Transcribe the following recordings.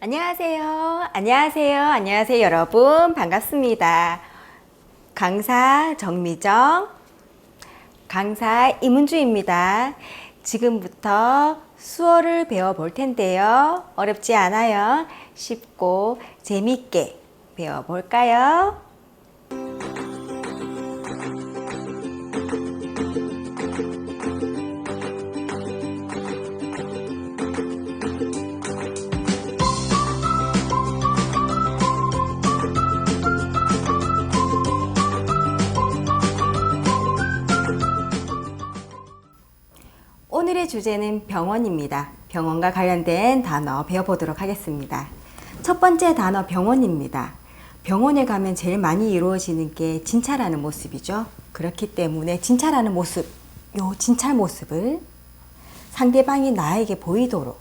안녕하세요. 안녕하세요. 안녕하세요, 여러분. 반갑습니다. 강사 정미정, 강사 이문주입니다. 지금부터 수어를 배워볼 텐데요. 어렵지 않아요. 쉽고 재밌게 배워볼까요? 주제는 병원입니다. 병원과 관련된 단어 배워보도록 하겠습니다. 첫 번째 단어 병원입니다. 병원에 가면 제일 많이 이루어지는 게 진찰하는 모습이죠. 그렇기 때문에 진찰하는 모습, 요 진찰 모습을 상대방이 나에게 보이도록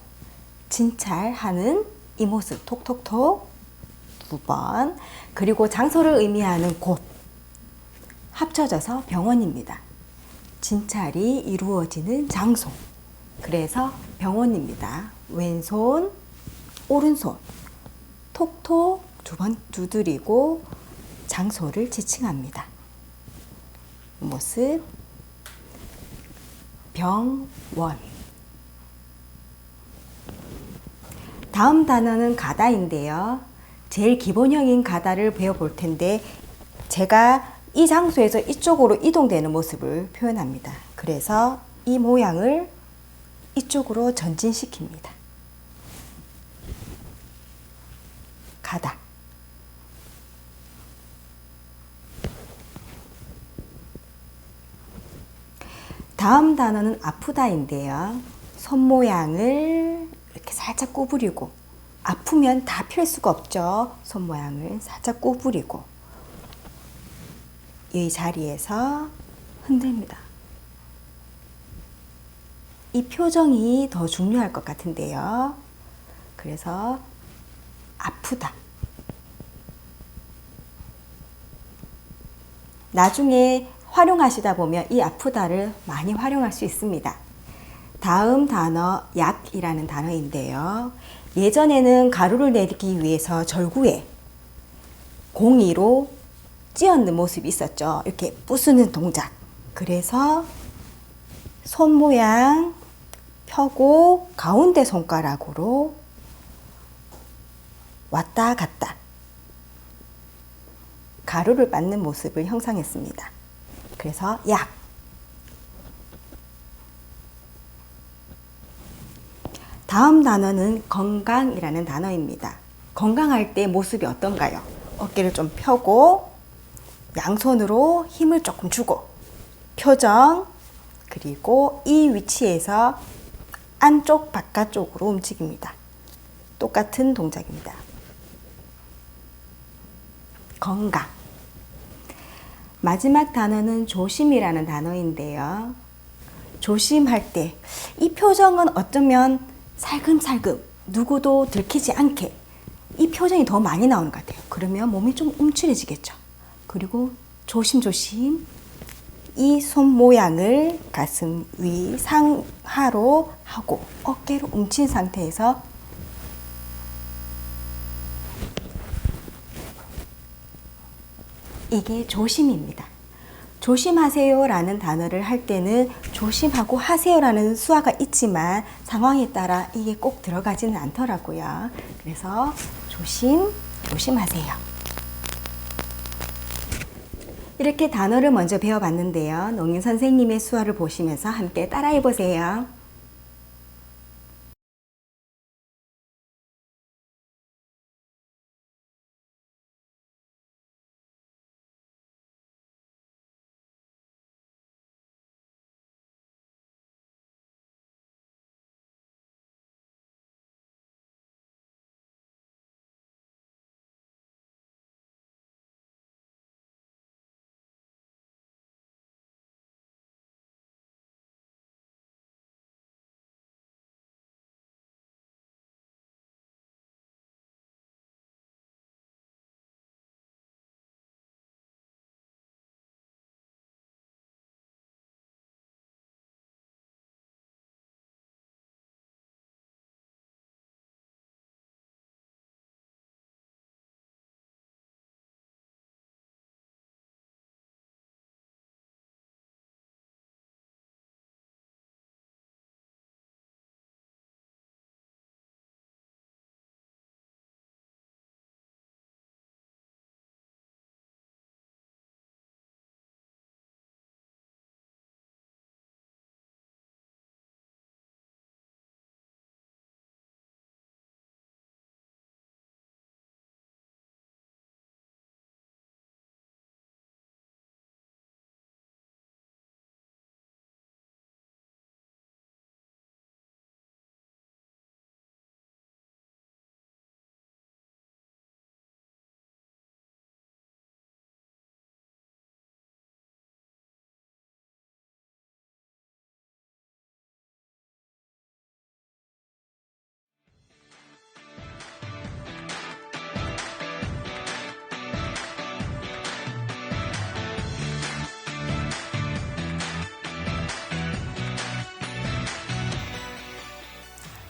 진찰하는 이 모습 톡톡톡 두 번, 그리고 장소를 의미하는 곳 합쳐져서 병원입니다. 진찰이 이루어지는 장소. 그래서 병원입니다. 왼손, 오른손. 톡톡 두 번 두드리고 장소를 지칭합니다. 모습, 병원. 다음 단어는 가다인데요. 제일 기본형인 가다를 배워볼 텐데, 제가 이 장소에서 이쪽으로 이동되는 모습을 표현합니다. 그래서 이 모양을 이쪽으로 전진시킵니다. 가다. 다음 단어는 아프다인데요. 손 모양을 이렇게 살짝 구부리고 아프면 다 펼 수가 없죠. 손 모양을 살짝 구부리고 이 자리에서 흔듭니다. 이 표정이 더 중요할 것 같은데요. 그래서 아프다. 나중에 활용하시다 보면 이 아프다를 많이 활용할 수 있습니다. 다음 단어 약이라는 단어인데요. 예전에는 가루를 내리기 위해서 절구에 공이로 찧었는 모습이 있었죠. 이렇게 부수는 동작. 그래서 손 모양 펴고 가운데 손가락으로 왔다 갔다 가루를 맞는 모습을 형상했습니다. 그래서 약. 다음 단어는 건강이라는 단어입니다. 건강할 때 모습이 어떤가요? 어깨를 좀 펴고 양손으로 힘을 조금 주고 표정 그리고 이 위치에서 안쪽 바깥쪽으로 움직입니다. 똑같은 동작입니다. 건강. 마지막 단어는 조심이라는 단어인데요. 조심할 때 이 표정은 어쩌면 살금살금 누구도 들키지 않게 이 표정이 더 많이 나오는 것 같아요. 그러면 몸이 좀 움츠려지겠죠. 그리고 조심조심 이 손 모양을 가슴 위 상하로 하고 어깨로 웅친 상태에서 이게 조심입니다. 조심하세요 라는 단어를 할 때는 조심하고 하세요 라는 수화가 있지만 상황에 따라 이게 꼭 들어가지는 않더라고요. 그래서 조심, 조심하세요. 이렇게 단어를 먼저 배워봤는데요. 농인 선생님의 수화를 보시면서 함께 따라해 보세요.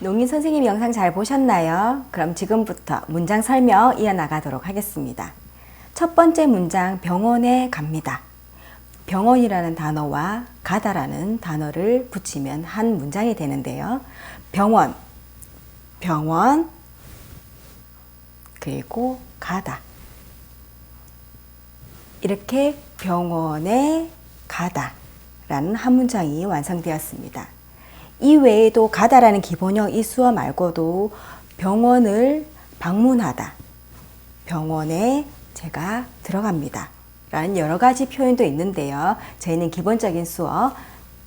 농인 선생님 영상 잘 보셨나요? 그럼 지금부터 문장 설명 이어나가도록 하겠습니다. 첫 번째 문장 병원에 갑니다. 병원이라는 단어와 가다라는 단어를 붙이면 한 문장이 되는데요. 병원, 병원, 그리고 가다. 이렇게 병원에 가다 라는 한 문장이 완성되었습니다. 이 외에도 가다라는 기본형 이 수어 말고도 병원을 방문하다, 병원에 제가 들어갑니다. 라는 여러 가지 표현도 있는데요. 저희는 기본적인 수어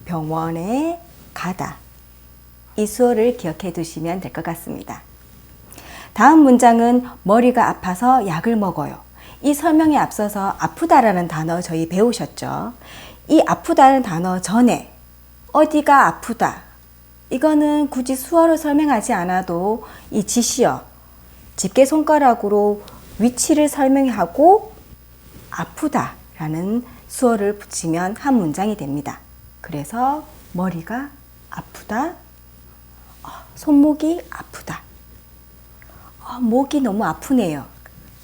병원에 가다. 이 수어를 기억해 두시면 될 것 같습니다. 다음 문장은 머리가 아파서 약을 먹어요. 이 설명에 앞서서 아프다라는 단어 저희 배우셨죠? 이 아프다는 단어 전에 어디가 아프다. 이거는 굳이 수어로 설명하지 않아도 이 지시어, 집게 손가락으로 위치를 설명하고 아프다 라는 수어를 붙이면 한 문장이 됩니다. 그래서 머리가 아프다, 어, 손목이 아프다, 어, 목이 너무 아프네요.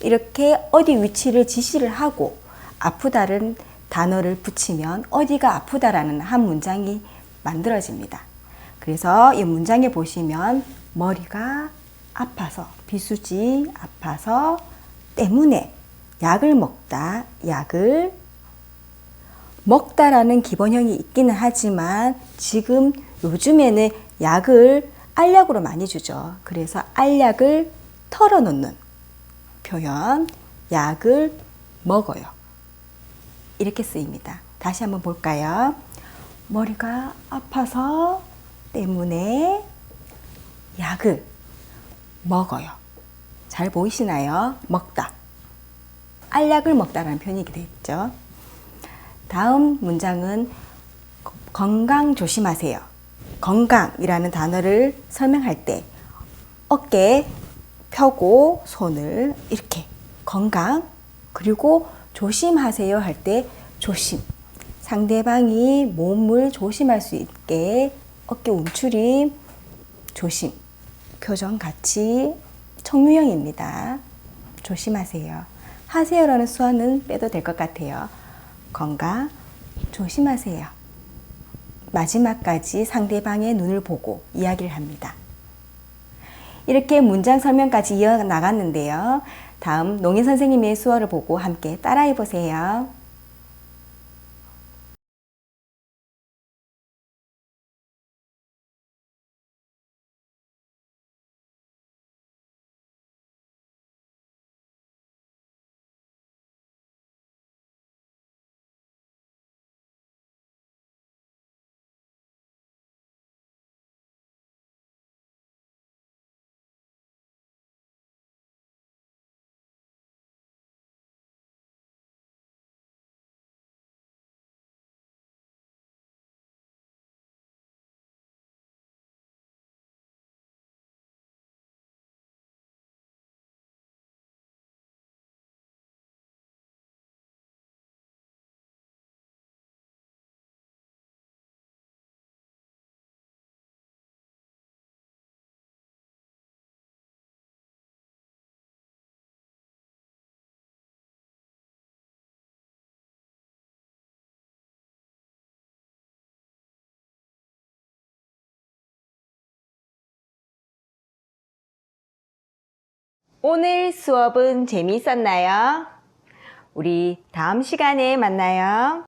이렇게 어디 위치를 지시를 하고 아프다는 단어를 붙이면 어디가 아프다라는 한 문장이 만들어집니다. 그래서 이 문장에 보시면 머리가 아파서 비수지 아파서 때문에 약을 먹다 약을 먹다라는 기본형이 있기는 하지만 지금 요즘에는 약을 알약으로 많이 주죠. 그래서 알약을 털어놓는 표현 약을 먹어요. 이렇게 쓰입니다. 다시 한번 볼까요? 머리가 아파서 때문에 약을 먹어요. 잘 보이시나요? 먹다. 알약을 먹다라는 표현이 되겠죠. 다음 문장은 건강 조심하세요. 건강이라는 단어를 설명할 때 어깨 펴고 손을 이렇게 건강 그리고 조심하세요 할 때 조심 상대방이 몸을 조심할 수 있게 어깨 움츠림 조심 표정 같이 청유형입니다. 조심하세요. 하세요라는 수화는 빼도 될 것 같아요. 건강 조심하세요. 마지막까지 상대방의 눈을 보고 이야기를 합니다. 이렇게 문장 설명까지 이어 나갔는데요. 다음 농인 선생님의 수어를 보고 함께 따라해 보세요. 오늘 수업은 재미있었나요? 우리 다음 시간에 만나요.